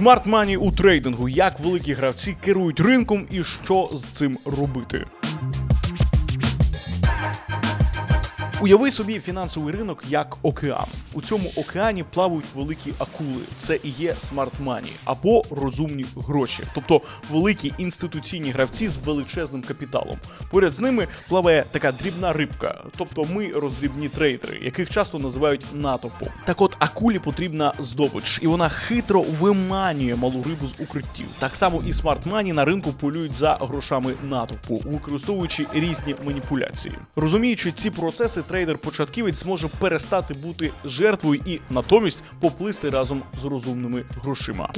Money у трейдингу, як великі гравці керують ринком і що з цим робити. Уяви собі фінансовий ринок як океан. У цьому океані плавають великі акули. Це і є смарт мані або розумні гроші, тобто великі інституційні гравці з величезним капіталом. Поряд з ними плаває така дрібна рибка, тобто ми роздрібні трейдери, яких часто називають натовпом. Так от акулі потрібна здобич, і вона хитро виманює малу рибу з укриттів. Так само і смарт мані на ринку полюють за грошами натовпу, використовуючи різні маніпуляції. Розуміючи ці процеси, трейдер-початківець зможе перестати бути жертвою і натомість поплисти разом з розумними грошима.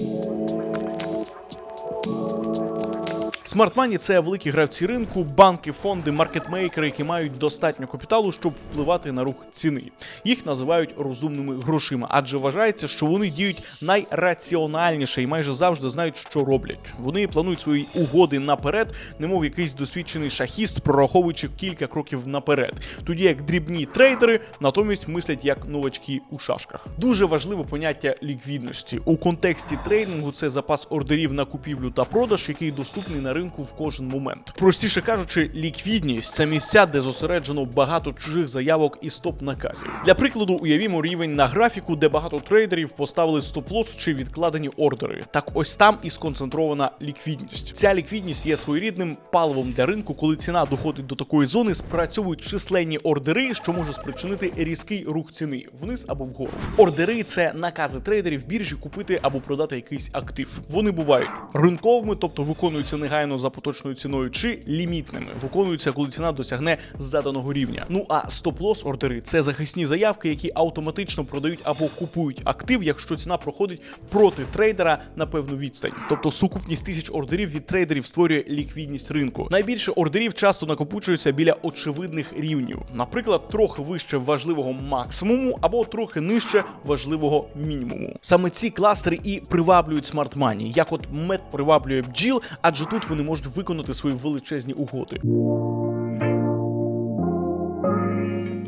Смартмані це великі гравці ринку, банки, фонди, маркетмейкери, які мають достатньо капіталу, щоб впливати на рух ціни. Їх називають розумними грошима, адже вважається, що вони діють найраціональніше і майже завжди знають, що роблять. Вони планують свої угоди наперед, немов якийсь досвідчений шахіст, прораховуючи кілька кроків наперед. Тоді як дрібні трейдери натомість мислять як новачки у шашках. Дуже важливе поняття ліквідності у контексті трейдингу. Це запас ордерів на купівлю та продаж, який доступний на ринку в кожен момент. Простіше кажучи, ліквідність це місця, де зосереджено багато чужих заявок і стоп-наказів. Для прикладу, уявімо рівень на графіку, де багато трейдерів поставили стоп-лосс чи відкладені ордери. Так ось там і сконцентрована ліквідність. Ця ліквідність є своєрідним паливом для ринку, коли ціна доходить до такої зони, спрацьовують численні ордери, що може спричинити різкий рух ціни вниз або вгору. Ордери це накази трейдерів біржі купити або продати якийсь актив. Вони бувають ринковими, тобто виконуються негайно за поточною ціною, чи лімітними, виконуються, коли ціна досягне заданого рівня. Ну а стоп-лосс ордери це захисні заявки, які автоматично продають або купують актив, якщо ціна проходить проти трейдера на певну відстань. Тобто сукупність тисяч ордерів від трейдерів створює ліквідність ринку. Найбільше ордерів часто накопичуються біля очевидних рівнів, наприклад, трохи вище важливого максимуму або трохи нижче важливого мінімуму. Саме ці кластери і приваблюють смарт-мані, як от мед приваблює бджіл, адже тут вони можуть виконати свої величезні угоди.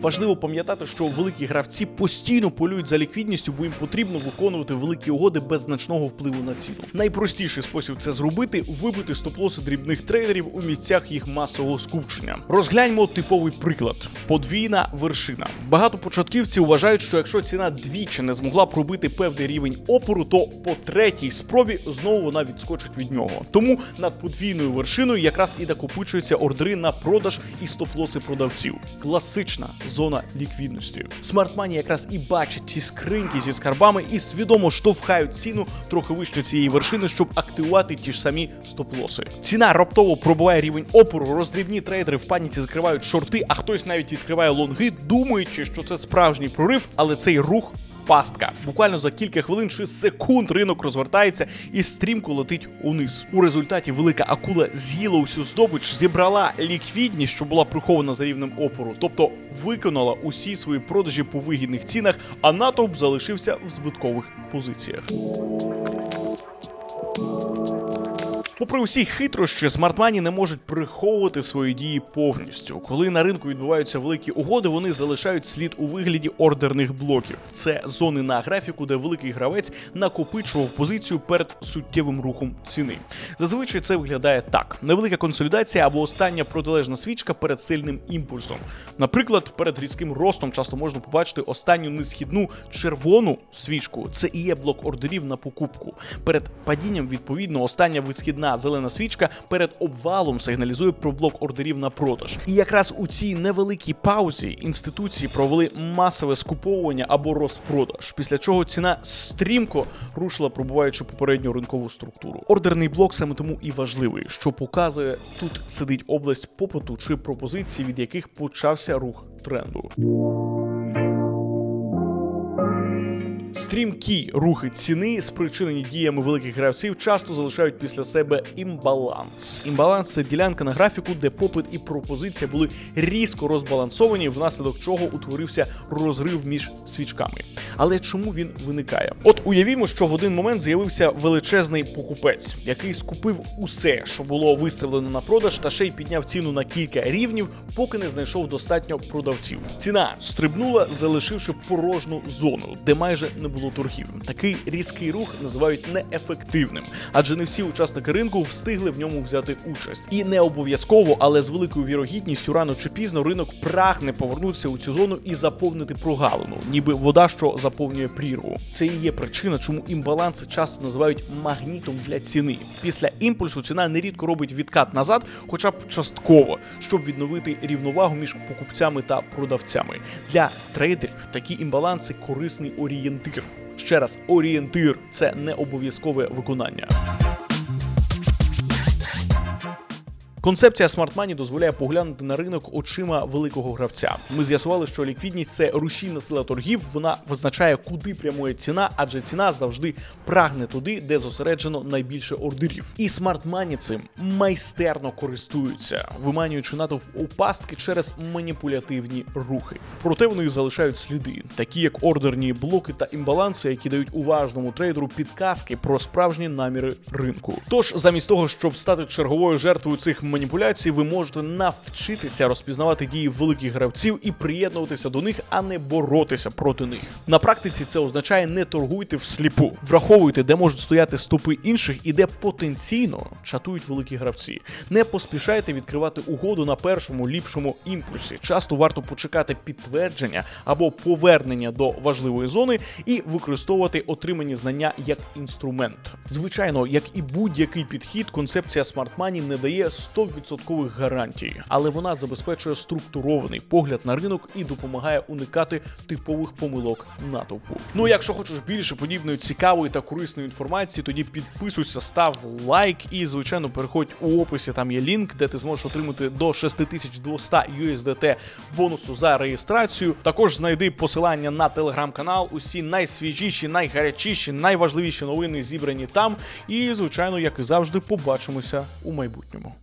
Важливо пам'ятати, що великі гравці постійно полюють за ліквідністю, бо їм потрібно виконувати великі угоди без значного впливу на ціну. Найпростіший спосіб це зробити вибити стоп-лоси дрібних трейдерів у місцях їх масового скупчення. Розгляньмо типовий приклад: подвійна вершина. Багато початківців вважають, що якщо ціна двічі не змогла пробити певний рівень опору, то по третій спробі знову вона відскочить від нього. Тому над подвійною вершиною якраз і накопичуються ордери на продаж і стоп-лоси продавців. Класична зона ліквідності. Смартмані якраз і бачать ці скриньки зі скарбами і свідомо штовхають ціну трохи вище цієї вершини, щоб активувати ті ж самі стоп-лоси. Ціна раптово пробуває рівень опору, роздрібні трейдери в паніці закривають шорти, а хтось навіть відкриває лонги, думаючи, що це справжній прорив, але цей рух. Пастка. Буквально за кілька хвилин чи секунд ринок розвертається і стрімко летить униз. У результаті велика акула з'їла усю здобич, зібрала ліквідність, що була прихована за рівнем опору, тобто виконала усі свої продажі по вигідних цінах, а натовп залишився в збиткових позиціях. Попри усі хитрощі, смартмані не можуть приховувати свої дії повністю. Коли на ринку відбуваються великі угоди, вони залишають слід у вигляді ордерних блоків. Це зони на графіку, де великий гравець накопичував позицію перед суттєвим рухом ціни. Зазвичай це виглядає так: невелика консолідація або остання протилежна свічка перед сильним імпульсом. Наприклад, перед різким ростом часто можна побачити останню несхідну червону свічку. Це і є блок ордерів на покупку. Перед падінням, відповідно, остання висхідна зелена свічка перед обвалом сигналізує про блок ордерів на продаж. І якраз у цій невеликій паузі інституції провели масове скуповування або розпродаж, після чого ціна стрімко рушила, пробуваючи попередню ринкову структуру. Ордерний блок саме тому і важливий, що показує, тут сидить область попиту чи пропозицій, від яких почався рух тренду. Стрімкі рухи ціни, спричинені діями великих гравців, часто залишають після себе імбаланс. Імбаланс це ділянка на графіку, де попит і пропозиція були різко розбалансовані, внаслідок чого утворився розрив між свічками. Але чому він виникає? От уявімо, що в один момент з'явився величезний покупець, який скупив усе, що було виставлено на продаж, та ще й підняв ціну на кілька рівнів, поки не знайшов достатньо продавців. Ціна стрибнула, залишивши порожню зону, де майже не було торгів. Такий різкий рух називають неефективним, адже не всі учасники ринку встигли в ньому взяти участь. І не обов'язково, але з великою вірогідністю рано чи пізно ринок прагне повернутися у цю зону і заповнити прогалину, ніби вода, що заповнює прірву. Це і є причина, чому імбаланси часто називають магнітом для ціни. Після імпульсу ціна нерідко робить відкат назад, хоча б частково, щоб відновити рівновагу між покупцями та продавцями. Для трейдерів такі імбаланси корисний орієнтир. Ще раз, орієнтир це не обов'язкове виконання. Концепція Money дозволяє поглянути на ринок очима великого гравця. Ми з'ясували, що ліквідність це рушійна сила торгів. Вона визначає, куди прямує ціна, адже ціна завжди прагне туди, де зосереджено найбільше ордерів. І Money цим майстерно користуються, виманюючи натовп у пастки через маніпулятивні рухи. Проте вони залишають сліди, такі як ордерні блоки та імбаланси, які дають уважному трейдеру підказки про справжні наміри ринку. Тож, замість того, щоб стати черговою жертвою цих маніпуляцій, ви можете навчитися розпізнавати дії великих гравців і приєднуватися до них, а не боротися проти них. На практиці це означає не торгуйте всліпу, враховуйте, де можуть стояти стопи інших і де потенційно чатують великі гравці. Не поспішайте відкривати угоду на першому ліпшому імпульсі. Часто варто почекати підтвердження або повернення до важливої зони і використовувати отримані знання як інструмент. Звичайно, як і будь-який підхід, концепція Money не дає 100% гарантій, але вона забезпечує структурований погляд на ринок і допомагає уникати типових помилок натовпу. Ну, якщо хочеш більше подібної цікавої та корисної інформації, тоді підписуйся, став лайк і, звичайно, переходь у описі. Там є лінк, де ти зможеш отримати до 6200 USDT бонусу за реєстрацію. Також знайди посилання на телеграм-канал. Усі найсвіжіші, найгарячіші, найважливіші новини зібрані там. І, звичайно, як і завжди, побачимося у майбутньому.